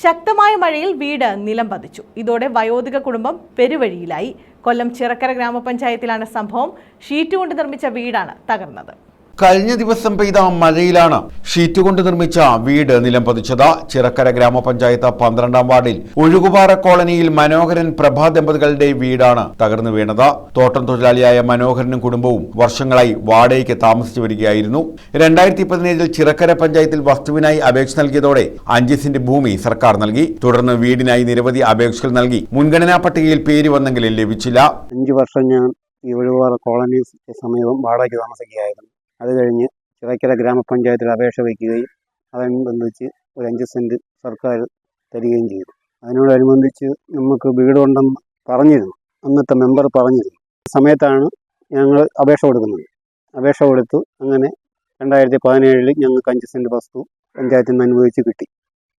ശക്തമായ മഴയിൽ വീട് നിലം പതിച്ചു. ഇതോടെ വയോധിക കുടുംബം പെരുവഴിയിലായി. കൊല്ലം ചിറക്കര ഗ്രാമപഞ്ചായത്തിലാണ് സംഭവം. ഷീറ്റ് കൊണ്ട് നിർമ്മിച്ച വീടാണ് തകർന്നത്. കഴിഞ്ഞ ദിവസം പെയ്ത മഴയിലാണ് ഷീറ്റ് കൊണ്ട് നിർമ്മിച്ച വീട് നിലം പതിച്ചത്. ചിറക്കര ഗ്രാമപഞ്ചായത്ത് പന്ത്രണ്ടാം വാർഡിൽ ഒഴുകുപാറ കോളനിയിൽ മനോഹരൻ പ്രഭാ ദമ്പതികളുടെ വീടാണ് തകർന്നു വീണത്. തോട്ടം തൊഴിലാളിയായ മനോഹരനും കുടുംബവും വർഷങ്ങളായി വാടകയ്ക്ക് താമസിച്ചു വരികയായിരുന്നു. രണ്ടായിരത്തി പതിനേഴിൽ ചിറക്കര പഞ്ചായത്തിൽ വസ്തുവിനായി അപേക്ഷ നൽകിയതോടെ അഞ്ച് സെന്റ് ഭൂമി സർക്കാർ നൽകി. തുടർന്ന് വീടിനായി നിരവധി അപേക്ഷകൾ നൽകി. മുൻഗണനാ പട്ടികയിൽ പേര് വന്നെങ്കിലും ലഭിച്ചില്ല. അഞ്ച് വർഷം ഞാൻ ഈ ഒഴിവാറ കോളനി സമീപം വാടകയ്ക്ക് താമസിക്കുകയായിരുന്നു. അത് കഴിഞ്ഞ് ചിറക്കര ഗ്രാമപഞ്ചായത്തിൽ അപേക്ഷ വയ്ക്കുകയും അതനുബന്ധിച്ച് ഒരു അഞ്ച് സെന്റ് സർക്കാർ തരികയും ചെയ്തു. അതിനോടനുബന്ധിച്ച് നമുക്ക് വീടുണ്ടെന്ന് പറഞ്ഞിരുന്നു. അന്നത്തെ മെമ്പർ പറഞ്ഞിരുന്നു. സമയത്താണ് ഞങ്ങൾ അപേക്ഷ കൊടുക്കുന്നത്. അപേക്ഷ കൊടുത്തു. അങ്ങനെ രണ്ടായിരത്തി പതിനേഴിൽ ഞങ്ങൾക്ക് അഞ്ച് സെന്റ് വസ്തു പഞ്ചായത്തിൽ നിന്ന് അനുവദിച്ച് കിട്ടി.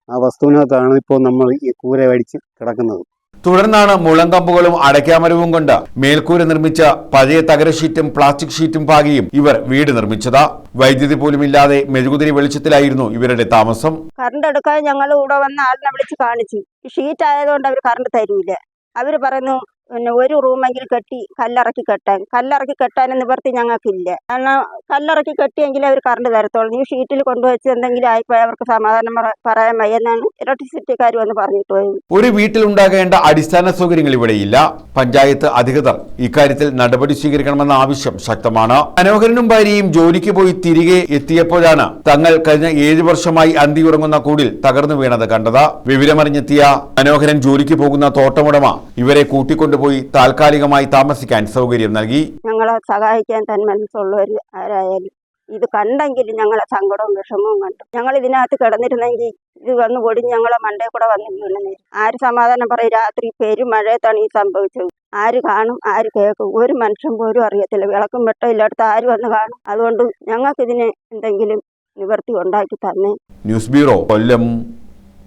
ആ വസ്തുവിനകത്താണ് ഇപ്പോൾ നമ്മൾ ഈ കൂര അടിച്ച് കിടക്കുന്നത്. തുടർന്നാണ് മുളങ്കമ്പുകളും അടയ്ക്കാമരവും കൊണ്ട് മേൽക്കൂര നിർമ്മിച്ച പഴയ തകര ഷീറ്റും പ്ലാസ്റ്റിക് ഷീറ്റും പാകിയും ഇവർ വീട് നിർമ്മിച്ചത്. വൈദ്യുതി പോലും ഇല്ലാതെ മെഴുകുതിരി വെളിച്ചത്തിലായിരുന്നു ഇവരുടെ താമസം. കറണ്ട് എടുക്കാൻ ഞങ്ങൾ ഇവിടെ വന്ന ആളിനെ വിളിച്ച് കാണിച്ചു. ഷീറ്റ് ആയതുകൊണ്ട് അവർ കറണ്ട് തരൂല. അവർ പറയുന്നു പിന്നെ ഒരു റൂമെങ്കിൽ കെട്ടി കല്ലിറക്കി കെട്ടാൻ. കല്ലിറക്കി കെട്ടാൻ നിവർത്തി ഞങ്ങൾക്കില്ല. കാരണം കല്ലിറക്കി കെട്ടിയെങ്കിൽ അവർ കറണ്ട് തരത്തുള്ളൂ. ഈ ഷീറ്റിൽ കൊണ്ടുവച്ച് എന്തെങ്കിലും ആയിപ്പോയി അവർക്ക് സമാധാനം പറ- പറയാൻ വയ്യെന്നാണ് ഇലക്ട്രിസിറ്റിക്കാർ വന്ന് പറഞ്ഞിട്ട് പോയത്. ഒരു വീട്ടിലുണ്ടാകേണ്ട അടിസ്ഥാന സൗകര്യങ്ങൾ ഇവിടെയില്ല. പഞ്ചായത്ത് അധികൃതർ ഇക്കാര്യത്തിൽ നടപടി സ്വീകരിക്കണമെന്ന ആവശ്യം ശക്തമാണ്. മനോഹരനും ഭാര്യയും ജോലിക്ക് പോയി തിരികെ എത്തിയപ്പോഴാണ് തങ്ങൾ കഴിഞ്ഞ ഏഴു വർഷമായി അന്തിയുറങ്ങുന്ന കൂടിൽ തകർന്നു വീണത് കണ്ടത്. വിവരമറിഞ്ഞെത്തിയ മനോഹരൻ ജോലിക്ക് പോകുന്ന തോട്ടമുടമ ഇവരെ കൂട്ടിക്കൊണ്ടുപോയി താൽക്കാലികമായി താമസിക്കാൻ സൗകര്യം നൽകി. ഞങ്ങളെ സഹായിക്കാൻ തന്നെ മനസ്സുള്ളവർ ആരായാലും ഇത് കണ്ടെങ്കിലും ഞങ്ങളെ സങ്കടവും വിഷമവും കണ്ടു. ഞങ്ങൾ ഇതിനകത്ത് കിടന്നിരുന്നെങ്കിൽ ഇത് വന്ന് പൊടിഞ്ഞ് ഞങ്ങളെ മണ്ടേ കൂടെ വന്ന് വീണെന്നില്ല ആര് സമാധാനം പറയും? രാത്രി പെരുമഴയത്താണ് ഈ സംഭവിച്ചത്. ആര് കാണും? ആര് കേൾക്കും? ഒരു മനുഷ്യൻ പോലും അറിയത്തില്ല. വിളക്കും വെട്ടം ഇല്ലാത്ത ആര് വന്ന് കാണും? അതുകൊണ്ട് ഞങ്ങൾക്ക് ഇതിന് എന്തെങ്കിലും നിവർത്തി ഉണ്ടാക്കി തന്നെ. News bureau Kollam.